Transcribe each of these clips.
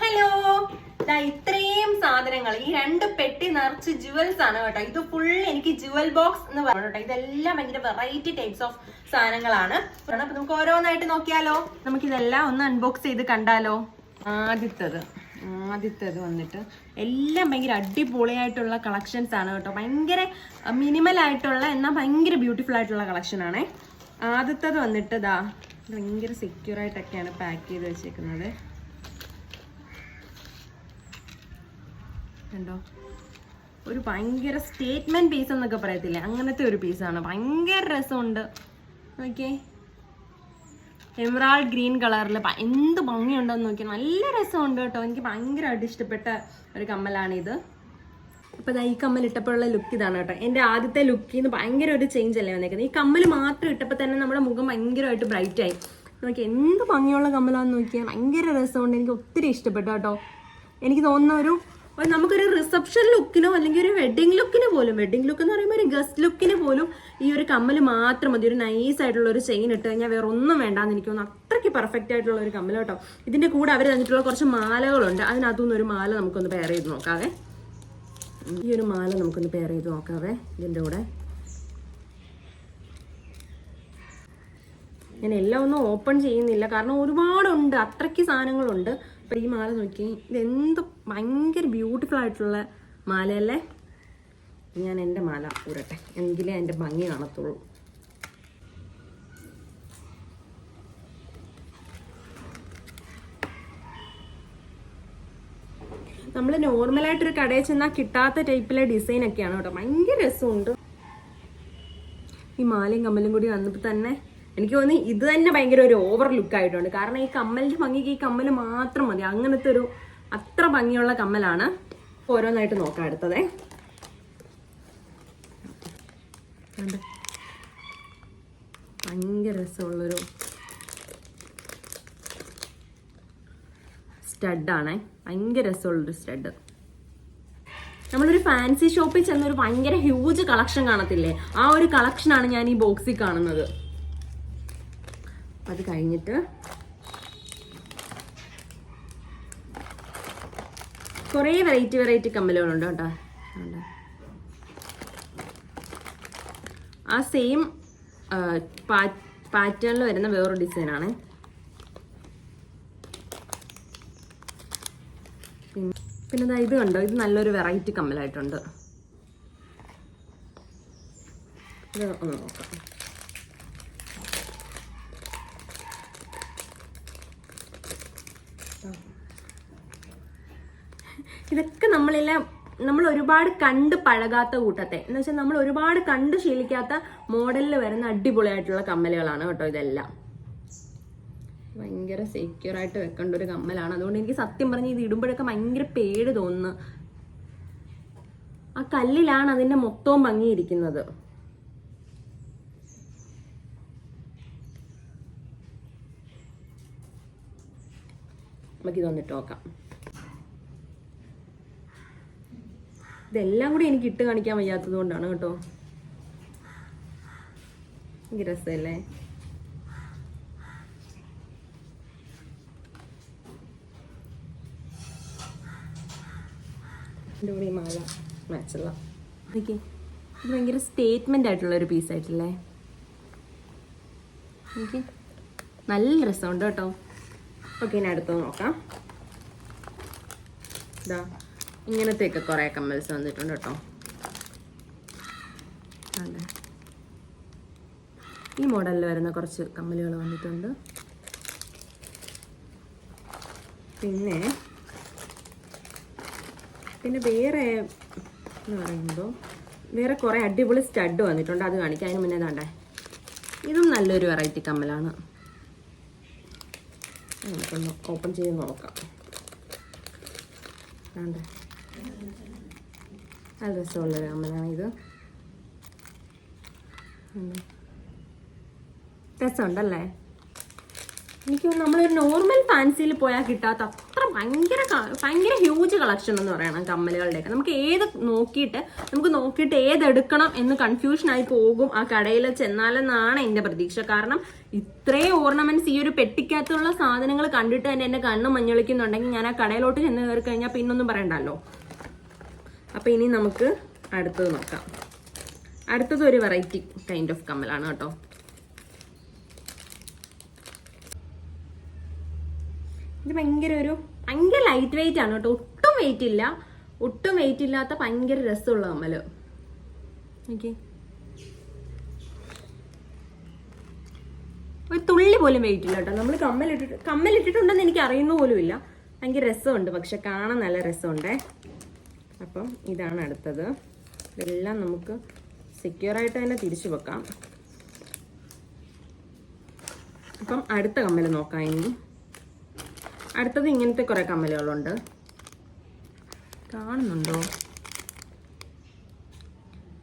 Hello. ഇത്രയും സാധനങ്ങൾ. ഈ രണ്ട് പെട്ടി നിറച്ച് ജുവൽസ് ആണ് കേട്ടോ. ഇത് ഫുൾ എനിക്ക് ജുവൽ ബോക്സ് എന്ന് പറഞ്ഞു കേട്ടോ. ഇതെല്ലാം ഭയങ്കര വെറൈറ്റി ടൈപ്സ് ഓഫ് സാധനങ്ങളാണ്. അപ്പൊ നമുക്ക് ഓരോന്നായിട്ട് നോക്കിയാലോ? നമുക്ക് ഇതെല്ലാം ഒന്ന് അൺബോക്സ് ചെയ്ത് കണ്ടാലോ? ആദ്യത്തത്. ആദ്യത്തേത് വന്നിട്ട് എല്ലാം ഭയങ്കര അടിപൊളിയായിട്ടുള്ള കളക്ഷൻസ് ആണ് കേട്ടോ. ഭയങ്കര മിനിമൽ ആയിട്ടുള്ള എന്നാൽ ഭയങ്കര ബ്യൂട്ടിഫുൾ ആയിട്ടുള്ള കളക്ഷൻ ആണേ. ആദ്യത്തത് വന്നിട്ട് ഇതാ ഭയങ്കര സെക്യൂർ ആയിട്ടൊക്കെയാണ് പാക്ക് ചെയ്ത് വെച്ചേക്കുന്നത്. കണ്ടോ? ഒരു ഭയങ്കര സ്റ്റേറ്റ്മെന്റ് പീസ് എന്നൊക്കെ പറയത്തില്ലേ? അങ്ങനത്തെ ഒരു പീസാണ് ഭയങ്കര രസമുണ്ട്. നോക്കിയേ. എമറാൾഡ് ഗ്രീൻ കളറിൽ എന്ത് ഭംഗിയുണ്ടെന്ന് നോക്കി നല്ല രസമുണ്ട് കേട്ടോ. എനിക്ക് ഭയങ്കരമായിട്ട് ഇഷ്ടപ്പെട്ട ഒരു കമ്മലാണിത്. അപ്പോൾ ഈ കമ്മൽ ഇട്ടപ്പോഴുള്ള ലുക്ക് ഇതാണ് കേട്ടോ. എന്റെ ആദ്യത്തെ ലുക്കിൽ നിന്ന് ഭയങ്കര ഒരു ചേഞ്ച് അല്ലേ വന്നേക്കുന്നത്. ഈ കമ്മൽ മാത്രം ഇട്ടപ്പോൾ തന്നെ നമ്മുടെ മുഖം ഭയങ്കരമായിട്ട് ബ്രൈറ്റ് ആയി. നോക്കി എന്ത് ഭംഗിയുള്ള കമ്മലാന്ന് നോക്കിയാൽ ഭയങ്കര രസമുണ്ട്. എനിക്ക് ഒത്തിരി ഇഷ്ടപ്പെട്ടു കേട്ടോ. എനിക്ക് തോന്നുന്ന ഒരു നമുക്കൊരു റിസപ്ഷൻ ലുക്കിനോ അല്ലെങ്കിൽ ഒരു വെഡിങ് ലുക്കിന് പോലും വെഡിങ് ലുക്ക് എന്ന് പറയുമ്പോൾ ഒരു ഗസ്റ്റ് ലുക്കിന് പോലും ഈ ഒരു കമ്മൽ മാത്രം മതി. ഒരു നൈസ് ആയിട്ടുള്ള ഒരു ചെയിൻ ഇട്ട് കഴിഞ്ഞാൽ വേറെ ഒന്നും വേണ്ടാന്ന് എനിക്ക് തോന്നുന്നു. അത്രയ്ക്ക് പെർഫെക്റ്റ് ആയിട്ടുള്ള ഒരു കമ്മൽ കേട്ടോ. ഇതിന്റെ കൂടെ അവർ തന്നിട്ടുള്ള കുറച്ച് മാലകളുണ്ട്. അതിനകത്തുനിന്ന് ഒരു മാല നമുക്കൊന്ന് പെയർ ചെയ്ത് നോക്കാവേ. ഈ ഒരു മാല നമുക്കൊന്ന് പെയർ ചെയ്ത് നോക്കാവേ ഇതിന്റെ കൂടെ. ഞാൻ എല്ലാം ഒന്നും ഓപ്പൺ ചെയ്യുന്നില്ല. കാരണം ഒരുപാടുണ്ട്. അത്രയ്ക്ക് സാധനങ്ങളുണ്ട്. അപ്പം ഈ മാല നോക്കി. ഇതെന്ത് ഭയങ്കര ബ്യൂട്ടിഫുൾ ആയിട്ടുള്ള മാലയല്ലേ? ഞാൻ എന്റെ മാല ഊരട്ടെ. എങ്കിലേ എന്റെ ഭംഗി കാണത്തുള്ളൂ. നമ്മൾ നോർമലായിട്ടൊരു കടയിൽ ചെന്നാൽ കിട്ടാത്ത ടൈപ്പിലെ ഡിസൈൻ ഒക്കെയാണ് കേട്ടോ. ഭയങ്കര രസമുണ്ട്. ഈ മാലയും കമ്മലും കൂടി വന്നപ്പോൾ തന്നെ എനിക്ക് തോന്നുന്നു ഇത് തന്നെ ഭയങ്കര ഒരു ഓവർ ലുക്ക് ആയിട്ടുണ്ട്. കാരണം ഈ കമ്മലിന്റെ ഭംഗിക്ക് ഈ കമ്മൽ മാത്രം മതി. അങ്ങനത്തെ ഒരു അത്ര ഭംഗിയുള്ള കമ്മലാണ്. ഓരോന്നായിട്ട് നോക്കാം അടുത്തതേ? ഭയങ്കര രസമുള്ളൊരു സ്റ്റഡാണേ ഭയങ്കര രസമുള്ളൊരു സ്റ്റഡ് നമ്മളൊരു ഫാൻസി ഷോപ്പിൽ ചെന്നൊരു ഭയങ്കര ഹ്യൂജ് കളക്ഷൻ കാണത്തില്ലേ? ആ ഒരു കളക്ഷനാണ് ഞാൻ ഈ ബോക്സിൽ കാണുന്നത്. അത് കഴിഞ്ഞിട്ട് കുറേ വെറൈറ്റി വെറൈറ്റി കമ്മലുകളുണ്ട് കേട്ടോ. ആ സെയിം പാറ്റേണിൽ വരുന്ന വേറൊരു ഡിസൈനാണ് പിന്നെ പിന്നെ ഇതാ ഇത് കണ്ടോ? ഇത് നല്ലൊരു വെറൈറ്റി കമ്മലായിട്ടുണ്ട്. ഇത് ഒന്ന് നോക്കാം. ഇതൊക്കെ നമ്മളെല്ലാം നമ്മൾ ഒരുപാട് കണ്ട് പഴകാത്ത കൂട്ടത്തെ. എന്ന് വെച്ചാൽ നമ്മൾ ഒരുപാട് കണ്ട് ശീലിക്കാത്ത മോഡലിൽ വരുന്ന അടിപൊളിയായിട്ടുള്ള കമ്മലുകളാണ് കേട്ടോ ഇതെല്ലാം. ഭയങ്കര സെക്യൂർ ആയിട്ട് വെക്കേണ്ട ഒരു കമ്മലാണ്. അതുകൊണ്ട് എനിക്ക് സത്യം പറഞ്ഞ് ഇത് ഇടുമ്പോഴൊക്കെ ഭയങ്കര പേടി തോന്നുന്നു. ആ കല്ലിലാണ് അതിന്റെ മൊത്തവും ഭംഗിയിരിക്കുന്നത്. നമുക്ക് ഇതൊന്നിട്ട് നോക്കാം. ഇതെല്ലാം കൂടി എനിക്ക് ഇട്ട് കാണിക്കാൻ വയ്യാത്തത് കൊണ്ടാണ് കേട്ടോ. എനിക്ക് രസമല്ലേ? എന്റെ കൂടെ ഈ മാല മാച്ചുള്ള ഓക്കെ. ഇത് ഭയങ്കര സ്റ്റേറ്റ്മെന്റ് ആയിട്ടുള്ള ഒരു പീസായിട്ടില്ലേ ഓക്കെ. നല്ല രസമുണ്ട് കേട്ടോ. ഓക്കെ ഇനി അടുത്തത് നോക്കാം. ഇതാ ഇങ്ങനത്തെയൊക്കെ കുറേ കമ്മൽസ് വന്നിട്ടുണ്ട് കേട്ടോ. അതെ. ഈ മോഡലിൽ വരുന്ന കുറച്ച് കമ്മലുകൾ വന്നിട്ടുണ്ട്. പിന്നെ പിന്നെ വേറെ എന്ന് പറയുമ്പോൾ വേറെ കുറേ അടിപൊളി സ്റ്റഡ് വന്നിട്ടുണ്ട്. അത് കാണിക്കാം. അതിന് മുന്നേ താണ്ടേ ഇതും നല്ലൊരു വെറൈറ്റി കമ്മലാണ്. നമുക്കൊന്ന് ഓപ്പൺ ചെയ്ത് നോക്കാം. താണ്ടേ നല്ല രസമുള്ളൊരു കമ്മലാണ് ഇത്. രസമുണ്ടല്ലേ? എനിക്ക് നമ്മളൊരു നോർമൽ ഫാൻസിയിൽ പോയാൽ കിട്ടാത്ത അത്ര ഭയങ്കര ഭയങ്കര ഹ്യൂജ് കളക്ഷൻ എന്ന് പറയണം കമ്മലുകളുടെയൊക്കെ. നമുക്ക് ഏത് നോക്കിയിട്ട് നമുക്ക് നോക്കിയിട്ട് ഏതെടുക്കണം എന്ന് കൺഫ്യൂഷനായി പോകും ആ കടയിൽ ചെന്നാലെന്നാണ് എന്റെ പ്രതീക്ഷ. കാരണം ഇത്രയും ഓർണമെന്റ്സ് ഈ ഒരു പെട്ടിക്കകത്തുള്ള സാധനങ്ങൾ കണ്ടിട്ട് തന്നെ എന്റെ കണ്ണ് മഞ്ഞളിക്കുന്നുണ്ടെങ്കിൽ ഞാൻ ആ കടയിലോട്ട് ചെന്ന് കയറി കഴിഞ്ഞാൽ പിന്നൊന്നും പറയണ്ടല്ലോ. അപ്പോൾ ഇനി നമുക്ക് അടുത്തത് നോക്കാം. അടുത്തത് ഒരു വെറൈറ്റി കൈൻഡ് ഓഫ് കമ്മലാണ് കേട്ടോ. ഇത് ഭയങ്കര ഒരു ഭയങ്കര ലൈറ്റ് വെയിറ്റ് ആണ് കേട്ടോ. ഒട്ടും വെയിറ്റ് ഇല്ല. ഒട്ടും വെയിറ്റ് ഇല്ലാത്ത ഭയങ്കര രസമുള്ള നമ്മൾ ഓക്കെ ഒരു തുള്ളി പോലും വെയിറ്റ് ഇല്ല കേട്ടോ. നമ്മൾ കമ്മലിട്ടിട്ട് കമ്മലിട്ടിട്ടുണ്ടെന്ന് എനിക്ക് അറിയുന്ന പോലും ഇല്ല. ഭയങ്കര രസമുണ്ട് പക്ഷെ കാണാൻ നല്ല രസമുണ്ടേ. അപ്പം ഇതാണ് അടുത്തത്. ഇതെല്ലാം നമുക്ക് സെക്യൂറായിട്ട് തന്നെ തിരിച്ചു വെക്കാം. അപ്പം അടുത്ത കമ്മൽ നോക്കാം ഇനി. അടുത്തത് ഇങ്ങനത്തെ കുറേ കമ്മലുകളുണ്ട്. കാണുന്നുണ്ടോ?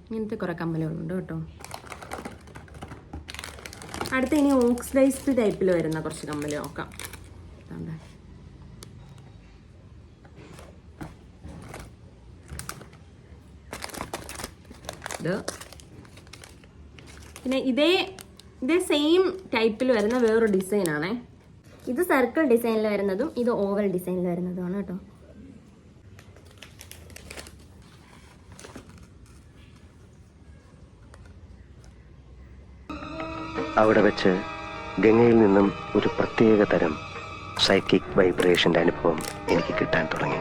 ഇങ്ങനത്തെ കുറേ കമ്മലുകളുണ്ട് കേട്ടോ. അടുത്ത ഇനി ഓക്സിഡൈസ്ഡ് ടൈപ്പിൽ വരുന്ന കുറച്ച് കമ്മൽ നോക്കാം. പിന്നെ ഇതേ ഇതേ സെയിം ടൈപ്പിൽ വരുന്ന വേറൊരു ഡിസൈൻ ആണേ. ഇത് സർക്കിൾ ഡിസൈനിൽ വരുന്നതും ഇത് ഓവൽ ഡിസൈനിൽ വരുന്നതുമാണ് കേട്ടോ. അവിടെ വെച്ച് ഗംഗയിൽ നിന്നും ഒരു പ്രത്യേക തരം സൈക്കിക് വൈബ്രേഷന്റെ അനുഭവം എനിക്ക് കിട്ടാൻ തുടങ്ങി.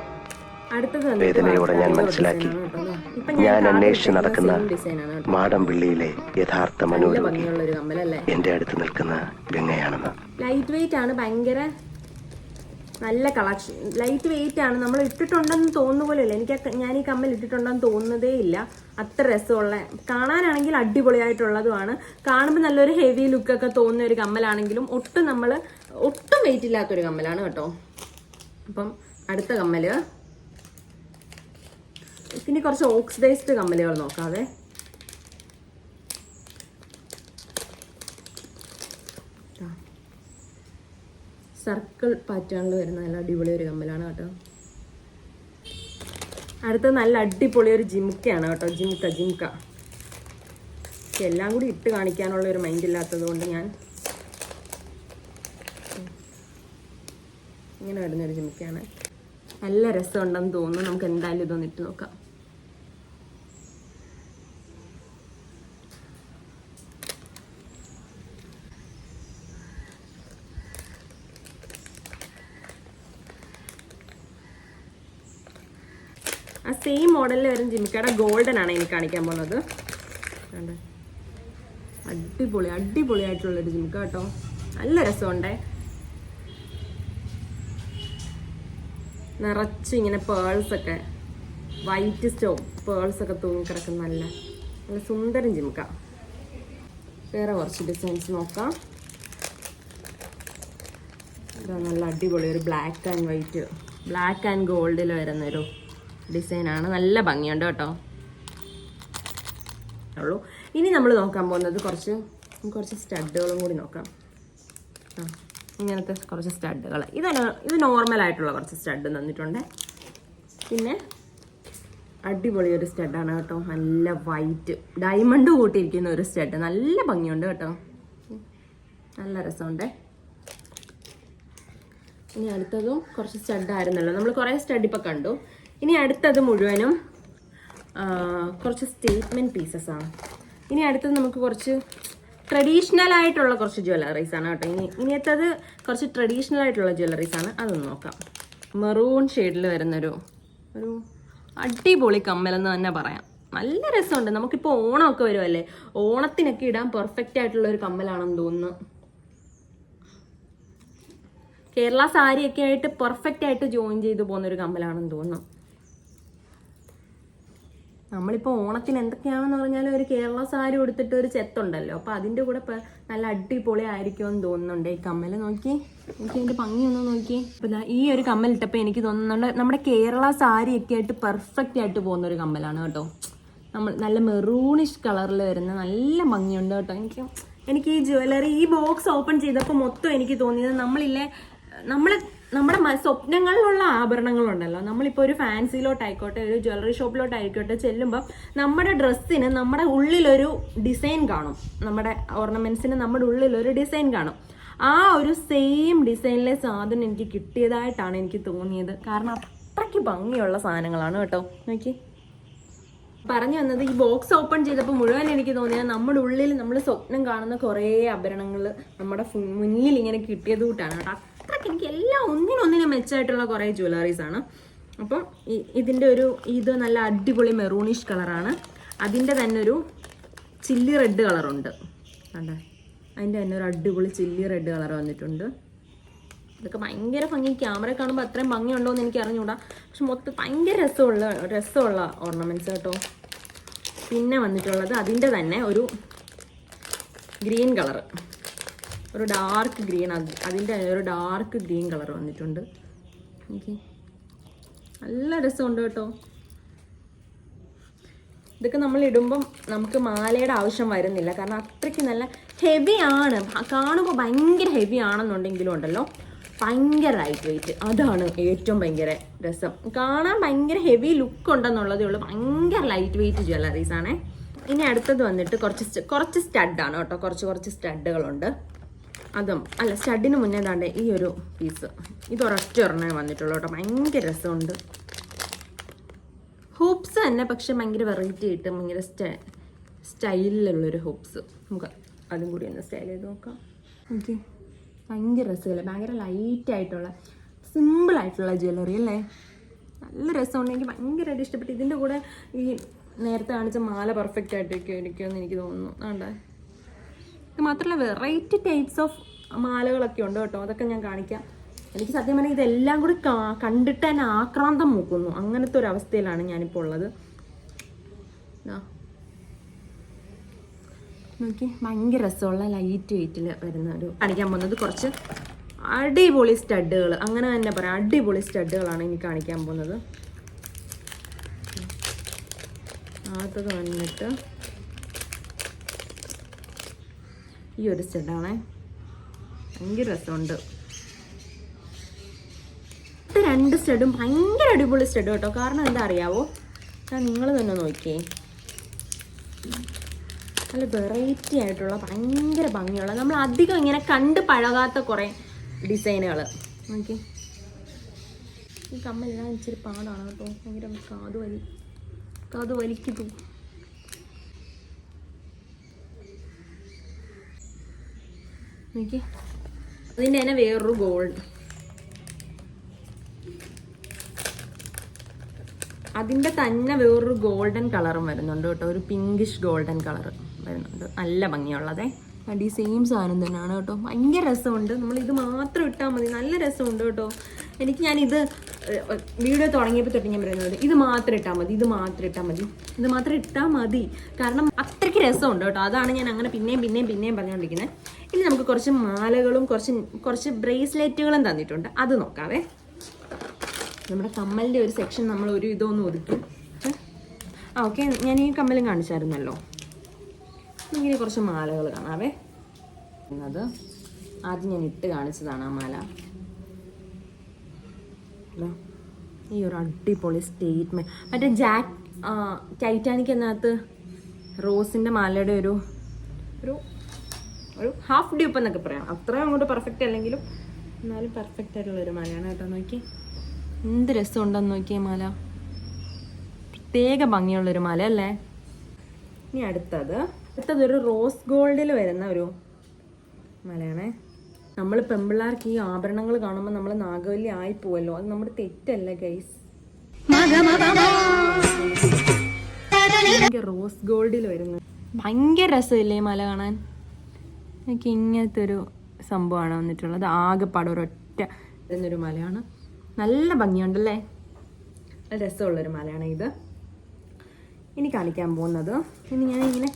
വേദനയോടെ ഞാൻ മനസ്സിലാക്കി. ഞാൻ അന്വേഷിച്ച് നടക്കുന്ന മാടം പിള്ളിയിലെ. മാടമ്പിള്ളിയിലെ യഥാർത്ഥ മനോരമ മനോരോഗി എന്റെ അടുത്ത് നിൽക്കുന്ന ഗംഗയാണെന്ന്. ലൈറ്റ് വെയിറ്റ് ആണ് ഭയങ്കര നല്ല കളക്ഷൻ ലൈറ്റ് വെയിറ്റ് ആണ്. നമ്മൾ ഇട്ടിട്ടുണ്ടെന്ന് തോന്നുന്ന പോലെ ഇല്ല എനിക്ക് ഞാൻ ഈ കമ്മൽ ഇട്ടിട്ടുണ്ടെന്ന് തോന്നുന്നതേ ഇല്ല. അത്ര രസമുള്ള കാണാനാണെങ്കിൽ അടിപൊളിയായിട്ടുള്ളതുമാണ്. കാണുമ്പോൾ നല്ലൊരു ഹെവി ലുക്കൊക്കെ തോന്നുന്ന ഒരു കമ്മലാണെങ്കിലും ഒട്ടും നമ്മൾ ഒട്ടും വെയിറ്റ് ഇല്ലാത്തൊരു കമ്മലാണ് കേട്ടോ. അപ്പം അടുത്ത കമ്മൽ. ഇനി കുറച്ച് ഓക്സിഡൈസ്ഡ് കമ്മലുകൾ നോക്കാതെ സർക്കിൾ പാറ്റേണിൽ വരുന്ന നല്ല അടിപൊളി ഒരു കമ്മലാണ് കേട്ടോ. അടുത്ത നല്ല അടിപൊളി ഒരു ജിംക്കയാണ് കേട്ടോ. ജിംക്ക ജിംക്ക എല്ലാം കൂടി ഇട്ട് കാണിക്കാനുള്ള ഒരു മൈൻഡ് ഇല്ലാത്തത് കൊണ്ട് ഞാൻ ഇങ്ങനെ വരുന്നൊരു ജിംക്കയാണ് നല്ല രസമുണ്ടെന്ന് തോന്നുന്നു. നമുക്ക് എന്തായാലും ഇതൊന്നിട്ട് നോക്കാം. ആ സെയിം മോഡലിൽ വരും ജിമിക്കയുടെ ഗോൾഡൻ ആണ് എനിക്ക് കാണിക്കാൻ പോകുന്നത്. അടിപൊളി അടിപൊളി അടിപൊളിയായിട്ടുള്ളൊരു ജിമിക്ക കേട്ടോ. നല്ല രസമുണ്ടേ. നിറച്ച് ഇങ്ങനെ പേൾസ് ഒക്കെ വൈറ്റ് സ്റ്റോ പേൾസ് ഒക്കെ തൂങ്ങി കിടക്കുന്ന നല്ല നല്ല സുന്ദരം ജിമിക്ക. വേറെ കുറച്ച് ഡിസൈൻസ് നോക്കാം. ഇതാ നല്ല അടിപൊളി ഒരു black and white black and ഗോൾഡിൽ വരുന്നൊരു ഡിസൈനാണ്. നല്ല ഭംഗിയുണ്ട് കേട്ടോ. ഉള്ളൂ. ഇനി നമ്മൾ നോക്കാൻ പോകുന്നത് കുറച്ച് കുറച്ച് സ്റ്റഡുകളും കൂടി നോക്കാം. ഇങ്ങനത്തെ കുറച്ച് സ്റ്റഡുകൾ ഇതാണ് ഇത് നോർമൽ ആയിട്ടുള്ള കുറച്ച് സ്റ്റഡ് തന്നിട്ടുണ്ട്. പിന്നെ അടിപൊളി ഒരു സ്റ്റഡാണ് കേട്ടോ. നല്ല വൈറ്റ് ഡയമണ്ട് കൂട്ടിയിരിക്കുന്ന ഒരു സ്റ്റഡ്. നല്ല ഭംഗിയുണ്ട് കേട്ടോ. നല്ല രസമുണ്ട്. ഇനി അടുത്തതും കുറച്ച് സ്റ്റഡ് ആയിരുന്നല്ലോ നമ്മൾ കുറേ സ്റ്റഡ് ഇപ്പം കണ്ടു. ഇനി അടുത്തത് മുഴുവനും കുറച്ച് സ്റ്റേറ്റ്മെന്റ് പീസസ് ആണ്. ഇനി അടുത്തത് നമുക്ക് കുറച്ച് ട്രഡീഷണൽ ആയിട്ടുള്ള കുറച്ച് ജ്വല്ലറീസ് ആണ് കേട്ടോ. ഇനി ഇനിയത്തത് കുറച്ച് ട്രഡീഷണൽ ആയിട്ടുള്ള ജ്വല്ലറീസ് ആണ്. അതൊന്ന് നോക്കാം. മെറൂൺ ഷെയ്ഡിൽ വരുന്നൊരു ഒരു അടിപൊളി കമ്മലെന്ന് തന്നെ പറയാം. നല്ല രസമുണ്ട്. നമുക്കിപ്പോൾ ഓണമൊക്കെ വരുമല്ലേ ഓണത്തിനൊക്കെ ഇടാൻ പെർഫെക്റ്റ് ആയിട്ടുള്ള ഒരു കമ്മലാണെന്ന് തോന്നുന്നു. കേരള സാരിയൊക്കെ ആയിട്ട് പെർഫെക്റ്റ് ആയിട്ട് ജോയിൻ ചെയ്തു പോകുന്ന ഒരു കമ്മലാണെന്ന് തോന്നുന്നു. നമ്മളിപ്പോൾ ഓണത്തിന് എന്തൊക്കെയാണെന്ന് പറഞ്ഞാൽ ഒരു കേരള സാരി ഉടുത്തിട്ട് ഒരു ചെത്തുണ്ടല്ലോ. അപ്പോൾ അതിന്റെ കൂടെ നല്ല അടിപൊളി ആയിരിക്കുമെന്ന് തോന്നുന്നുണ്ട്. ഈ കമ്മൽ നോക്കി. എനിക്ക് അതിന്റെ ഒന്ന് നോക്കി. അപ്പോൾ ഈ ഒരു കമ്മൽ ഇട്ടപ്പോൾ എനിക്ക് തോന്നുന്നുണ്ട് നമ്മുടെ കേരള സാരിയൊക്കെ ആയിട്ട് പെർഫെക്റ്റ് ആയിട്ട് പോകുന്ന ഒരു കമ്മലാണ് കേട്ടോ. നമ്മൾ നല്ല മെറൂണിഷ് കളറിൽ വരുന്ന നല്ല ഭംഗിയുണ്ട് കേട്ടോ. എനിക്ക് എനിക്ക് ഈ ജ്വല്ലറി ഈ ബോക്സ് ഓപ്പൺ ചെയ്തപ്പോൾ മൊത്തം എനിക്ക് തോന്നിയത് നമ്മളില്ലേ നമ്മൾ നമ്മുടെ സ്വപ്നങ്ങളിലുള്ള ആഭരണങ്ങളുണ്ടല്ലോ. നമ്മളിപ്പോൾ ഒരു ഫാൻസിയിലോട്ടായിക്കോട്ടെ ഒരു ജ്വല്ലറി ഷോപ്പിലോട്ടായിക്കോട്ടെ ചെല്ലുമ്പോൾ നമ്മുടെ ഡ്രസ്സിന് നമ്മുടെ ഉള്ളിലൊരു ഡിസൈൻ കാണും. നമ്മുടെ ഓർണമെന്റ്സിന് നമ്മുടെ ഉള്ളിലൊരു ഡിസൈൻ കാണും. ആ ഒരു സെയിം ഡിസൈനിലെ സാധനം എനിക്ക് കിട്ടിയതായിട്ടാണ് എനിക്ക് തോന്നിയത്. കാരണം അത്രയ്ക്ക് ഭംഗിയുള്ള സാധനങ്ങളാണ് കേട്ടോ. നോക്കി. പറഞ്ഞു വന്നത് ഈ ബോക്സ് ഓപ്പൺ ചെയ്തപ്പോൾ മുഴുവൻ എനിക്ക് തോന്നിയത് നമ്മുടെ ഉള്ളിൽ നമ്മൾ സ്വപ്നം കാണുന്ന കുറേ ആഭരണങ്ങൾ നമ്മുടെ മുന്നിൽ ഇങ്ങനെ കിട്ടിയത് കൂട്ടാണ് കേട്ടോ. അത്രയ്ക്ക് എനിക്ക് എല്ലാം ഒന്നിനൊന്നിനും മെച്ചമായിട്ടുള്ള കുറേ ജ്വല്ലറീസ് ആണ്. അപ്പം ഇതിന്റെ ഒരു ഇത് നല്ല അടിപൊളി മെറൂണിഷ് കളറാണ് അതിന്റെ തന്നെ ഒരു ചില്ലി റെഡ് കളറുണ്ട് കണ്ടേ? അതിന്റെ തന്നെ ഒരു അടിപൊളി ചില്ലി റെഡ് കളർ വന്നിട്ടുണ്ട്. ഇതൊക്കെ ഭയങ്കര ഭംഗി. ക്യാമറ കാണുമ്പോൾ അത്രയും ഭംഗിയുണ്ടോ എന്ന് എനിക്ക് അറിഞ്ഞുകൂടാ പക്ഷെ മൊത്തം ഭയങ്കര രസമുള്ള രസമുള്ള ഓർണമെന്റ്സ് കേട്ടോ പിന്നെ വന്നിട്ടുള്ളത് അതിന്റെ തന്നെ ഒരു ഗ്രീൻ കളർ ഒരു ഡാർക്ക് ഗ്രീൻ അതിന്റെ ഒരു ഡാർക്ക് ഗ്രീൻ കളർ വന്നിട്ടുണ്ട്. എനിക്ക് നല്ല രസമുണ്ട് കേട്ടോ. ഇതൊക്കെ നമ്മൾ ഇടുമ്പം നമുക്ക് മാലയുടെ ആവശ്യം വരുന്നില്ല. കാരണം അത്രയ്ക്ക് നല്ല ഹെവി ആണ്. കാണുമ്പോൾ ഭയങ്കര ഹെവി ആണെന്നുണ്ടെങ്കിലും ഉണ്ടല്ലോ. ഭയങ്കര ലൈറ്റ് വെയിറ്റ് അതാണ് ഏറ്റവും ഭയങ്കര രസം. കാണാൻ ഭയങ്കര ഹെവി ലുക്ക് ഉണ്ടെന്നുള്ളതേ ഉള്ളൂ. ഭയങ്കര ലൈറ്റ് വെയിറ്റ് ജ്വല്ലറീസ് ആണേ. ഇനി അടുത്തത് വന്നിട്ട് കുറച്ച് കുറച്ച് സ്റ്റഡാണ് കേട്ടോ. കുറച്ച് കുറച്ച് സ്റ്റഡുകളുണ്ട് അതും. അല്ല സ്റ്റഡിന് മുന്നേ താണ്ടേ ഈ ഒരു പീസ് ഇത് ഒരൊറ്റ ഒരെണ്ണേ വന്നിട്ടുള്ളൂ കേട്ടോ. ഭയങ്കര രസമുണ്ട്. ഹൂപ്സ് തന്നെ പക്ഷെ ഭയങ്കര വെറൈറ്റി ആയിട്ട് ഭയങ്കര സ്റ്റൈ സ്റ്റൈലിലുള്ളൊരു ഹൂപ്സ്. നമുക്ക് അതും കൂടി ഒന്ന് സ്റ്റൈൽ ചെയ്ത് നോക്കാം. ഓക്കെ ഭയങ്കര രസമല്ലേ? ഭയങ്കര ലൈറ്റ് ആയിട്ടുള്ള സിമ്പിൾ ആയിട്ടുള്ള ജ്വല്ലറി അല്ലേ? നല്ല രസമുണ്ട്. എനിക്ക് ഭയങ്കരമായിട്ട് ഇഷ്ടപ്പെട്ടു. ഇതിന്റെ കൂടെ ഈ നേരത്തെ കാണിച്ച മാല പെർഫെക്റ്റ് ആയിട്ടൊക്കെ ഇരിക്കുമെന്ന് എനിക്ക് തോന്നുന്നു. ആണ്ടേ? ഇത് മാത്രമല്ല വെറൈറ്റി ടൈപ്സ് ഓഫ് മാലകളൊക്കെ ഉണ്ട് കേട്ടോ. അതൊക്കെ ഞാൻ കാണിക്കാം. എനിക്ക് സത്യം പറഞ്ഞാൽ ഇതെല്ലാം കൂടി കണ്ടിട്ട് തന്നെ ആക്രാന്തം മൂക്കുന്നു. അങ്ങനത്തെ ഒരു അവസ്ഥയിലാണ് ഞാനിപ്പോൾ ഉള്ളത്. നോക്കി ഭയങ്കര രസമുള്ള ലൈറ്റ് വെയിറ്റിൽ വരുന്ന ഒരു കാണിക്കാൻ പോകുന്നത്. കുറച്ച് അടിപൊളി സ്റ്റഡുകൾ അങ്ങനെ തന്നെ പറയാം. അടിപൊളി സ്റ്റഡുകളാണ് ഇനി കാണിക്കാൻ പോകുന്നത്. ആദ്യത്തത് വന്നിട്ട് ഈ ഒരു സ്റ്റഡാണേ ഭയങ്കര രസമുണ്ട്. ഇത് രണ്ട് സ്റ്റഡും ഭയങ്കര അടിപൊളി സ്റ്റഡ് കേട്ടോ. കാരണം എന്താ അറിയാവോ? ഞാൻ നിങ്ങൾ തന്നെ നോക്കിയേ. നല്ല വെറൈറ്റി ആയിട്ടുള്ള ഭയങ്കര ഭംഗിയുള്ള നമ്മൾ അധികം ഇങ്ങനെ കണ്ട് പഴകാത്ത കുറേ ഡിസൈനുകൾ നോക്കി ഈ കമ്മലിടാൻ ഇച്ചിരി പാടാണ് കേട്ടോ. ഭയങ്കര കാതു വലി കാത് വലിക്കുന്നു നോക്കി അതിന്റെ തന്നെ വേറൊരു ഗോൾഡ് അതിന്റെ തന്നെ വേറൊരു ഗോൾഡൻ കളറും വരുന്നുണ്ട് കേട്ടോ. ഒരു പിങ്കിഷ് ഗോൾഡൻ കളർ വരുന്നുണ്ട്. നല്ല ഭംഗിയുള്ളതേ. ഈ സെയിം സാധനം തന്നെയാണ് കേട്ടോ. ഭയങ്കര രസമുണ്ട്. നമ്മൾ ഇത് മാത്രം ഇട്ടാൽ മതി. നല്ല രസമുണ്ട് കേട്ടോ. എനിക്ക് ഞാൻ ഇത് വീഡിയോ തുടങ്ങിയപ്പോൾ തൊട്ട് ഞാൻ പറയുന്നത് ഇത് മാത്രം ഇട്ടാൽ മതി ഇത് മാത്രം ഇട്ടാൽ മതി. ഇത് മാത്രം ഇട്ടാൽ മതി. കാരണം അത്രയ്ക്ക് രസമുണ്ട് കേട്ടോ. അതാണ് ഞാൻ അങ്ങനെ പിന്നെയും പിന്നെയും പിന്നെയും പറഞ്ഞുകൊണ്ടിരിക്കുന്നത് ഇനി നമുക്ക് കുറച്ച് മാലകളും കുറച്ച് കുറച്ച് ബ്രേസ്ലെറ്റുകളും തന്നിട്ടുണ്ട്. അത് നോക്കാവേ. നമ്മുടെ കമ്മലിന്റെ ഒരു സെക്ഷൻ നമ്മൾ ഒരു ഇതൊന്നും ഒതുക്കി? ആ ഓക്കെ. ഞാൻ ഈ കമ്മലും കാണിച്ചായിരുന്നല്ലോ. ഇങ്ങനെ കുറച്ച് മാലകൾ കാണാവേ. എന്നത് ആദ്യം ഞാൻ ഇട്ട് കാണിച്ചതാണ് ആ മാല. ഈ ഒരു അടിപൊളി സ്റ്റേറ്റ്മെന്റ് മറ്റേ ജാക്ക് ടൈറ്റാനിക് എന്നകത്ത് റോസിന്റെ മാലയുടെ ഒരു ഒരു ഒരു ഹാഫ് ഡ്യൂപ്പ് എന്നൊക്കെ പറയാം. അത്രയും അങ്ങോട്ട് പെർഫെക്റ്റ് അല്ലെങ്കിലും എന്നാലും പെർഫെക്റ്റ് ആയിട്ടുള്ള ഒരു മാലയാണ് കേട്ടോ. നോക്കി. എന്ത് രസമുണ്ടെന്ന് നോക്കിയ മാല. പ്രത്യേക ഭംഗിയുള്ളൊരു മാല അല്ലേ? ഇനി അടുത്തത്. അടുത്തത് ഒരു റോസ് ഗോൾഡിൽ വരുന്ന ഒരു മലയാണേ. നമ്മൾ പെമ്പിള്ളാർക്ക് ഈ ആഭരണങ്ങൾ കാണുമ്പോൾ നമ്മൾ നാഗവല്ലി ആയി പോവല്ലോ അത് നമ്മുടെ തെറ്റല്ല ഗൈസ് റോസ് ഗോൾഡിൽ വരുന്നത്. ഭയങ്കര രസമില്ലേ മല കാണാൻ? എനിക്ക് ഇങ്ങനത്തെ ഒരു സംഭവമാണ് വന്നിട്ടുള്ളത്. ആകെപ്പാട് ഒരൊറ്റ എന്നൊരു മലയാണ്. നല്ല ഭംഗിയുണ്ടല്ലേ? രസമുള്ളൊരു മലയാണ് ഇത്. ഇനി കാണിക്കാൻ പോകുന്നത്. ഇനി ഞാൻ ഇങ്ങനെ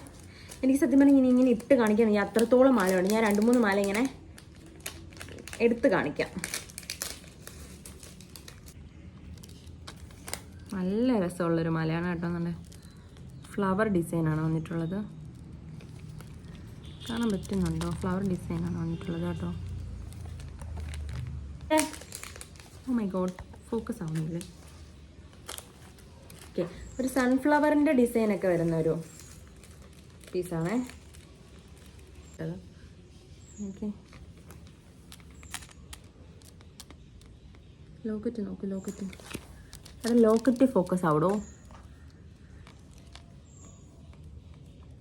എനിക്ക് സത്യം പറഞ്ഞാൽ ഇങ്ങനെ ഇങ്ങനെ ഇട്ട് കാണിക്കാൻ. അത്രത്തോളം മാലയുണ്ട്. ഞാൻ രണ്ട് മൂന്ന് മാല ഇങ്ങനെ എടുത്ത് കാണിക്കാം. നല്ല രസമുള്ളൊരു മലയാണ് കേട്ടോ നല്ല ഫ്ലവർ ഡിസൈനാണ് വന്നിട്ടുള്ളത്. കാണാൻ പറ്റുന്നുണ്ടോ? ഫ്ലവർ ഡിസൈനാണ് വന്നിട്ടുള്ളത് കേട്ടോ. ഓ മൈ ഗോഡ് ഫോക്കസ് ആവുന്നില്ല? ഓക്കെ ഒരു സൺഫ്ലവറിന്റെ ഡിസൈനൊക്കെ വരുന്ന ഒരു പീസാണേ ഓക്കെ ലോക്കറ്റ് നോക്ക് ലോക്കറ്റ്. അത് ലോക്കറ്റ് ഫോക്കസ് ആവടോ?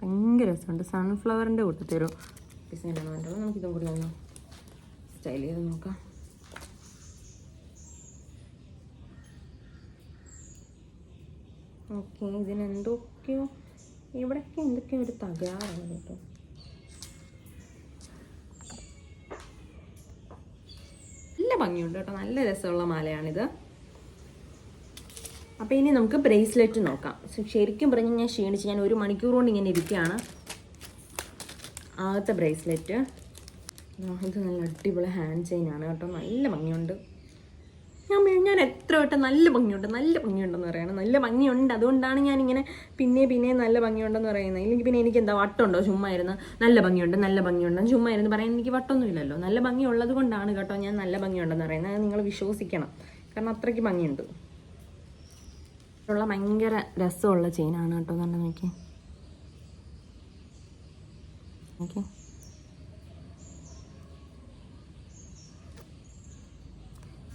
ഭയങ്കര രസമുണ്ട്. സൺഫ്ലവറിന്റെ കൂട്ടത്തിൽ ഒരു ഡിസൈൻ വേണ്ടത് നമുക്കിതും കൂടി ഒന്ന് സ്റ്റൈൽ ചെയ്ത് നോക്കാം. ഓക്കെ ഇതിനെന്തൊക്കെയോ ഇവിടെയൊക്കെ എന്തൊക്കെയോ ഒരു തകരാറാണ് കേട്ടോ. ഭംഗിയുണ്ട് കേട്ടോ. നല്ല രസമുള്ള മാലയാണിത്. അപ്പോൾ ഇനി നമുക്ക് ബ്രേസ്ലെറ്റ് നോക്കാം. ശരിക്കും പറഞ്ഞ് ഞാൻ ക്ഷീണിച്ച് ഞാൻ ഒരു മണിക്കൂർ കൊണ്ട് ഇങ്ങനെ ഇരിക്കുകയാണ്. ആദ്യത്തെ ബ്രേസ്ലെറ്റ് ഇത് നല്ല അടിപൊളി ഹാൻഡ് ചെയിൻ ആണ് കേട്ടോ. നല്ല ഭംഗിയുണ്ട്. ഞാൻ ഞാൻ എത്ര വട്ടം നല്ല ഭംഗിയുണ്ട് നല്ല ഭംഗിയുണ്ടെന്ന് പറയണം. നല്ല ഭംഗിയുണ്ട്. അതുകൊണ്ടാണ് ഞാൻ ഇങ്ങനെ പിന്നെ പിന്നെ നല്ല ഭംഗിയുണ്ടെന്ന് പറയുന്നത്. ഇല്ലെങ്കിൽ പിന്നെ എനിക്ക് എന്താ വട്ടമുണ്ടോ? ചുമ്മാ ഇരുന്ന് നല്ല ഭംഗിയുണ്ട് നല്ല ഭംഗിയുണ്ട് ചുമ്മാ ഇരുന്ന് പറയാൻ എനിക്ക് വട്ടമൊന്നുമില്ലല്ലോ. നല്ല ഭംഗി ഉള്ളത് കൊണ്ടാണ് കേട്ടോ ഞാൻ നല്ല ഭംഗിയുണ്ടെന്ന് പറയുന്നത്. നിങ്ങൾ വിശ്വസിക്കണം. കാരണം അത്രയ്ക്ക് ഭംഗിയുണ്ട്. ഉള്ള ഭയങ്കര രസമുള്ള ചെയിനാണ് കേട്ടോ. നല്ല നോക്കി ഓക്കെ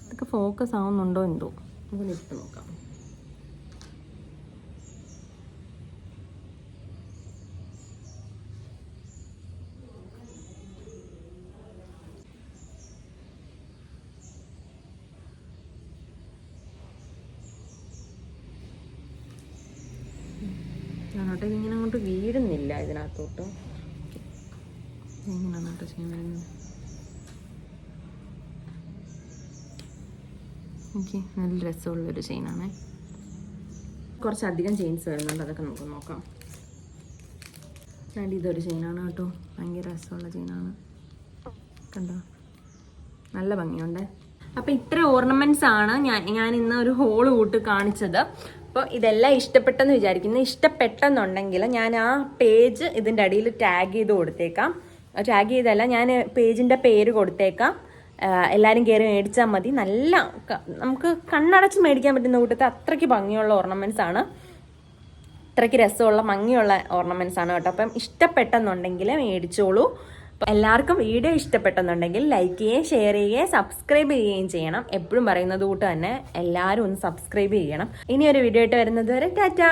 ഇതൊക്കെ ഫോക്കസ് ആവുന്നുണ്ടോ എന്തോ? നമുക്ക് ഇട്ട് നോക്കാം. ഞാനോട്ടെ ഇതിങ്ങനെ അങ്ങോട്ട് വീഴുന്നില്ല ഇതിനകത്തോട്ട്. എങ്ങനെയാണ് കേട്ടോ ചെയ്യാൻ വരുന്നത് ഓക്കെ നല്ല രസമുള്ളൊരു ചെയിനാണ്. കുറച്ചധികം ചെയിൻസ് വരുന്നുണ്ട് അതൊക്കെ നമുക്ക് നോക്കാം. ഞാൻ ഇതൊരു ചെയിനാണ് കേട്ടോ. ഭയങ്കര രസമുള്ള ചെയിനാണ്. കണ്ടോ? നല്ല ഭംഗിയുണ്ട്. അപ്പോൾ ഇത്ര ഓർണമെന്റ്സ് ആണ് ഞാൻ ഞാൻ ഇന്ന് ഒരു ഹോൾ കൂട്ട് കാണിച്ചത്. അപ്പോൾ ഇതെല്ലാം ഇഷ്ടപ്പെട്ടെന്ന് വിചാരിക്കുന്നു. ഇഷ്ടപ്പെട്ടെന്നുണ്ടെങ്കിൽ ഞാൻ ആ പേജ് ഇതിന്റെ അടിയിൽ ടാഗ് ചെയ്ത് കൊടുത്തേക്കാം. ടാഗ് ചെയ്തല്ല ഞാൻ പേജിന്റെ പേര് കൊടുത്തേക്കാം. എല്ലാവരും കയറി മേടിച്ചാൽ മതി. നല്ല നമുക്ക് കണ്ണടച്ച് മേടിക്കാൻ പറ്റുന്ന കൂട്ടത്തിൽ അത്രയ്ക്ക് ഭംഗിയുള്ള ഓർണമെന്റ്സ് ആണ്. അത്രയ്ക്ക് രസമുള്ള ഭംഗിയുള്ള ഓർണമെന്റ്സ് ആണ് കേട്ടോ. അപ്പം ഇഷ്ടപ്പെട്ടെന്നുണ്ടെങ്കിൽ മേടിച്ചോളൂ. എല്ലാവർക്കും വീഡിയോ ഇഷ്ടപ്പെട്ടെന്നുണ്ടെങ്കിൽ ലൈക്ക് ചെയ്യുകയും ഷെയർ ചെയ്യുകയും സബ്സ്ക്രൈബ് ചെയ്യുകയും ചെയ്യണം. എപ്പോഴും പറയുന്നത് കൂട്ട് തന്നെ എല്ലാവരും ഒന്ന് സബ്സ്ക്രൈബ് ചെയ്യണം. ഇനി ഒരു വീഡിയോ ആയിട്ട് വരുന്നത് വരെ ടാറ്റാ!